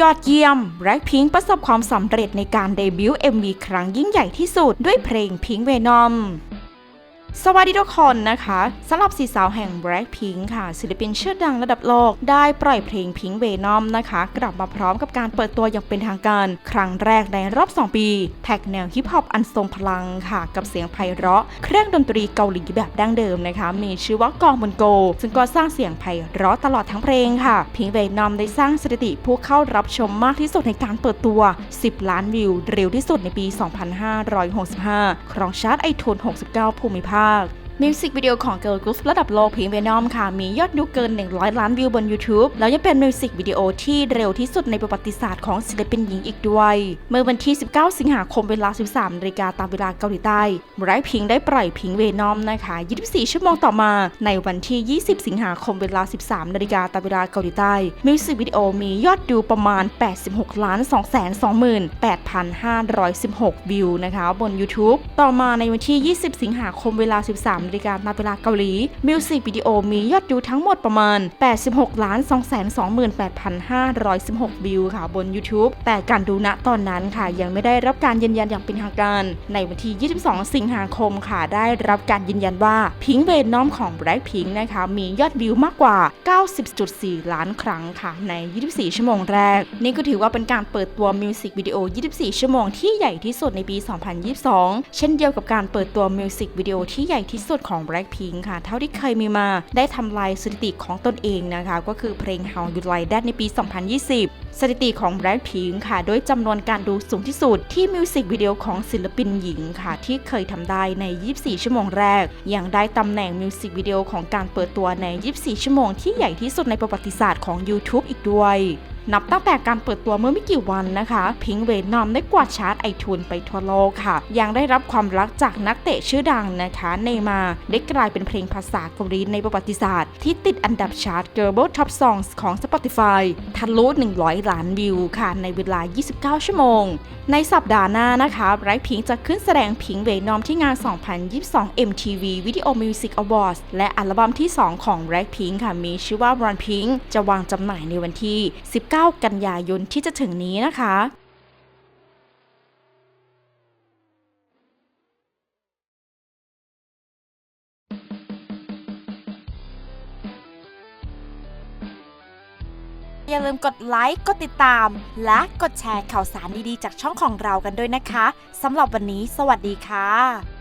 ยอดเยี่ยมแร็คพิงประสบความสำเร็จในการเดบิวต์ MV ครั้งยิ่งใหญ่ที่สุดด้วยเพลง Pink Venom สวัสดีทุกคนนะคะสำหรับสีสาวแห่ง Blackpink ค่ะศิลปินชื่อดังระดับโลก ได้ปล่อยเพลง Pink Venom นะคะ กลับมาพร้อมกับการเปิดตัวอย่างเป็นทางการ ครั้งแรกในรอบ 2 ปี แท็กแนวฮิปฮอปอันทรงพลังค่ะ กับเสียงไพเราะ เครื่องดนตรีเกาหลีแบบดั้งเดิมนะคะ มีชื่อว่ากองบนโก ซึ่งก็สร้างเสียงไพเราะตลอดทั้งเพลงค่ะ Pink Venom ได้สร้างสถิติผู้เข้ารับชมมากที่สุดในการเปิดตัว 10 ล้านวิวเร็วที่สุดในปี 2565 ครองชาร์ตไอทูน69 ภูมิภาคาก มิวสิกวิดีโอของเกิร์ลกรุ๊ประดับโลกพิงเวนอมค่ะ มียอดดูเกิน 100 ล้านวิวบน YouTube แล้วยังเป็นมิวสิกวิดีโอที่เร็วที่สุดในประวัติศาสตร์ของศิลปินหญิงอีกด้วย เมื่อวันที่ 19 สิงหาคมเวลา 13นาฬิกาตามเวลาเกาหลีใต้ไบรท์พิงได้ปล่อยพิงเวนอมนะคะ 24 ชั่วโมงต่อมา ในวันที่ 20 สิงหาคมเวลา 13นาฬิกาตามเวลาเกาหลีใต้มิวสิกวิดีโอมียอดดูประมาณ 86 ล้าน 2 2 8,516 วิวนะคะบน YouTube ต่อมาในวันที่ 20 สิงหาคมเวลา 13นาฬิกาตามเวลาเกาหลี มิวสิกวิดีโอมียอดดูทั้งหมดประมาณ 86ล้าน2 28,516 วิวค่ะบน YouTube แต่การดูณตอนนั้นค่ะ ยังไม่ได้รับการยืนยันอย่างเป็นทางการ ในวันที่ 22 สิงหาคมค่ะ ได้รับการยืนยันว่าพิงเวนนอมของ Blackpink นะคะ มียอดวิวมากกว่า 90.4 ล้านครั้งค่ะ ใน 24 ชั่วโมงแรก นี่ก็ถือว่าเป็นการเปิดตัวมิวสิกวิดีโอ 24 ชั่วโมงที่ใหญ่ที่สุดในปี 2022 เช่นเดียวกับการเปิดตัวมิวสิกวิดีโอที่ใหญ่ที่สุดของ Blackpink ค่ะ เท่าที่เคยมีมาได้ทำลายสถิติของตนเองนะคะ ก็คือเพลง How You Like That ในปี 2020สถิติของ Blackpink ค่ะ โดยจำนวนการดูสูงที่สุดที่มิวสิกวิดีโอของศิลปินหญิงค่ะ ที่เคยทำได้ใน 24 ชั่วโมงแรก ยังได้ตำแหน่งมิวสิกวิดีโอของการเปิดตัวใน 24 ชั่วโมงที่ใหญ่ที่สุดในประวัติศาสตร์ของ YouTube อีกด้วย นับตั้งแต่การเปิดตัวเมื่อไม่กี่วันนะคะ พิงเวนอมได้กวาดชาร์ตไอทูนไปทั่วโลกค่ะ ยังได้รับความรักจากนักเตะชื่อดังนะคะเนมาได้กลายเป็นเพลงภาษาเกาหลีในประวัติศาสตร์ ที่ติดอันดับชาร์ต Global Top Songs ของ Spotify ทะลุ 100 ล้านวิวค่ะ ในเวลา 29 ชั่วโมง ในสัปดาห์หน้านะคะไบรท์พิงจะขึ้นแสดงพิงเวนอมที่งาน 2022 MTV Video Music Awards และอัลบั้มที่ 2 ของ Blackpink ค่ะมีชื่อว่า Run Pink จะวางจำหน่ายในวันที่19กันยายนที่จะถึงนี้นะคะอย่าลืมกดไลค์ กดติดตาม และกดแชร์ข่าวสารดีๆ จากช่องของเรากันด้วยนะคะ สำหรับวันนี้ สวัสดีค่ะ